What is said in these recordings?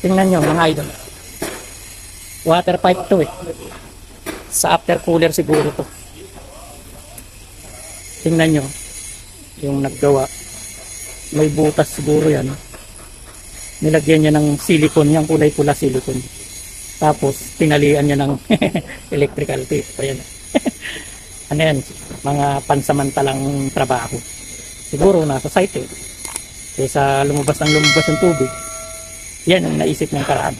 Tingnan nyo mga idol. Water pipe to eh. Sa after cooler siguro to. Tingnan nyo. Yung naggawa. May butas siguro yan. Nilagyan niya ng silicone, yung kulay pula silicone. Tapos, tinalian niya ng electrical tape. Ayan. ano yan? Mga pansamantalang trabaho. Siguro nasa site eh. Kaysa lumabas ang lumabas ng tubig. Yan ang naisip ng karaan.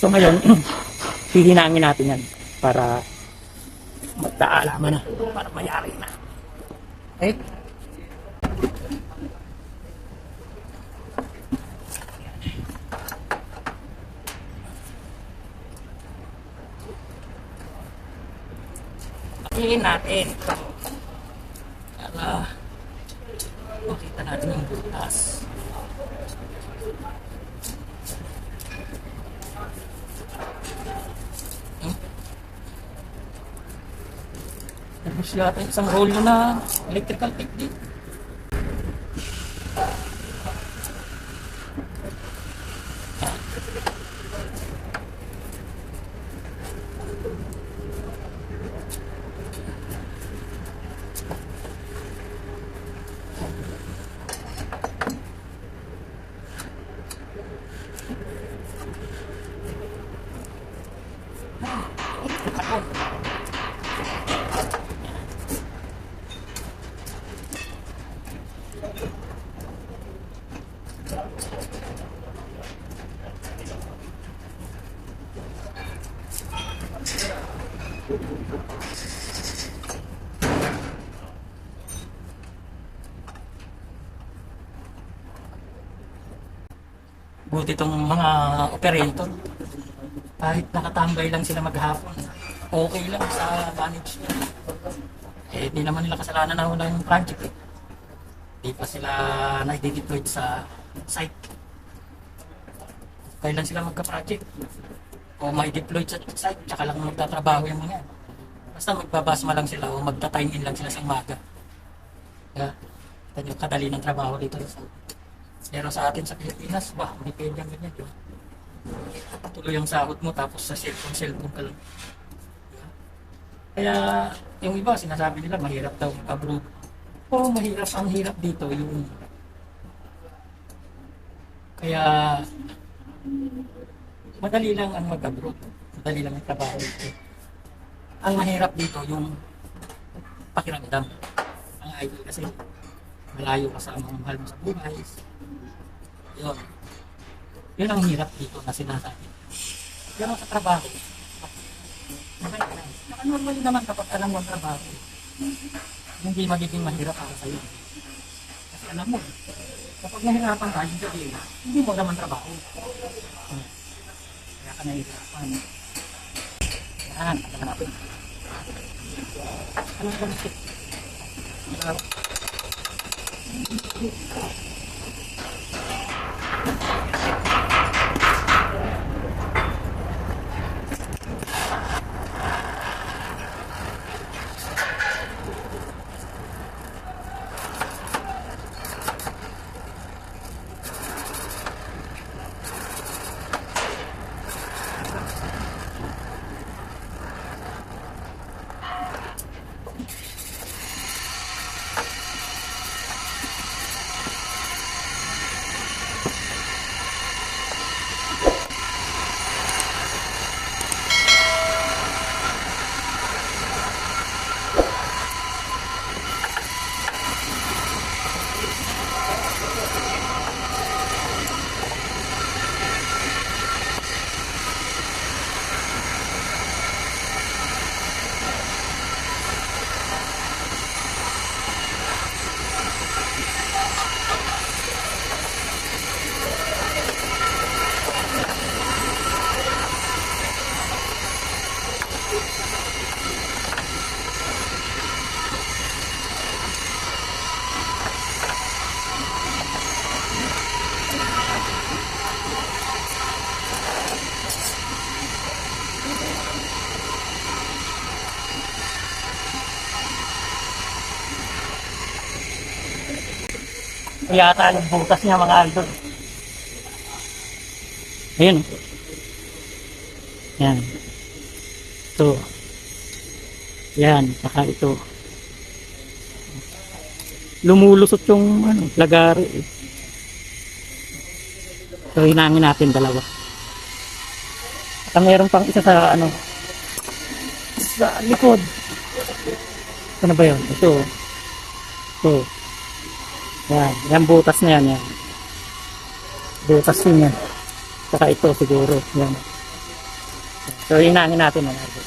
So ngayon, hihinangin natin yan para magkaalaman na, para mayari na. Okay? Tingin natin. Para makita natin yung butas. Tapos yata isang roll na electrical tape din. Buti itong mga operator. Kahit nakatambay lang sila maghapon, okay lang sa management. Eh, di naman nila kasalanan na wala yung project eh. Di pa sila na-deployed sa site. Kailan sila magka-project? O may deployed sa site, tsaka lang magtatrabaho yung mga yan. Basta magbabasma lang sila o magta-time in lang sila sa umaga. Kaya, kita nyo, kadali ng trabaho dito sa pero sa atin sa Pilipinas, bah, hindi pwede ang ganyan, ba? Tuloy ang sahod mo, tapos sa cellphone, cellphone ka lang. Kaya, yung iba, sinasabi nila, mahirap daw mag-abroad. Oo, mahirap. Ang hirap dito, yung... Kaya, madali lang ang mag-abroad. Madali lang ang trabaho dito. Ang mahirap dito, yung pakiramdam. Ang idol kasi, malayo ka sa mga mahal mo sa buhay. Yun. Yun ang hirap dito na sinasabi. Pero sa trabaho, okay lang. Saka normal naman kapag alam mo ang trabaho, hindi magiging mahirap para sa'yo. Kasi alam mo, kapag nahirapan ka, yung sabihin, hindi mo naman trabaho. Ka nahihirapan. Yan, alam natin. Anong ganito? Yata yung butas niya mga idol. Ayan. oh. Yan. Ito. Yan. Saka ito. Lumulusot yung ano, lagari. eh. So, hinangin natin dalawa. At meron pang isa sa ano, sa likod. Ano ba yun? Ito. Ito. Yan. Yan butas na yan. yan. Butas din yan. Saka ito siguro. Yan. So, hinangin natin. Ano.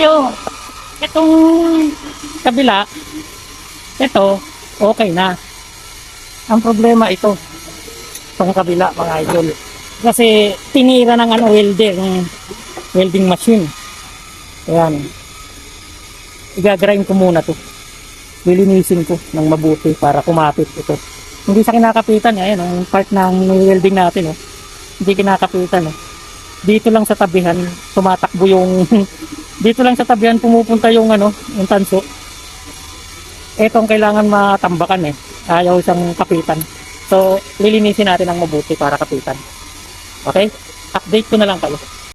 Ayo, itong kabila, ito, okay na. Ang problema ito, itong kabila mga idol. Kasi tinira ng ano, welder, ng welding machine. Ayan. Igagrind ko muna to. Lilinisin ko ng mabuti para kumapit ito. Hindi sa kinakapitan, eh. ayan, ang part ng welding natin, oh. Hindi kinakapitan, oh. Dito lang sa tabihan, tumatakbo yung dito lang sa tabihan pumupunta yung ano, yung tanso. Etong kailangan matambakan eh. Ayaw siyang kapitan. So, lilinisin natin ng mabuti para kapitan. Okay? Update ko na lang kayo.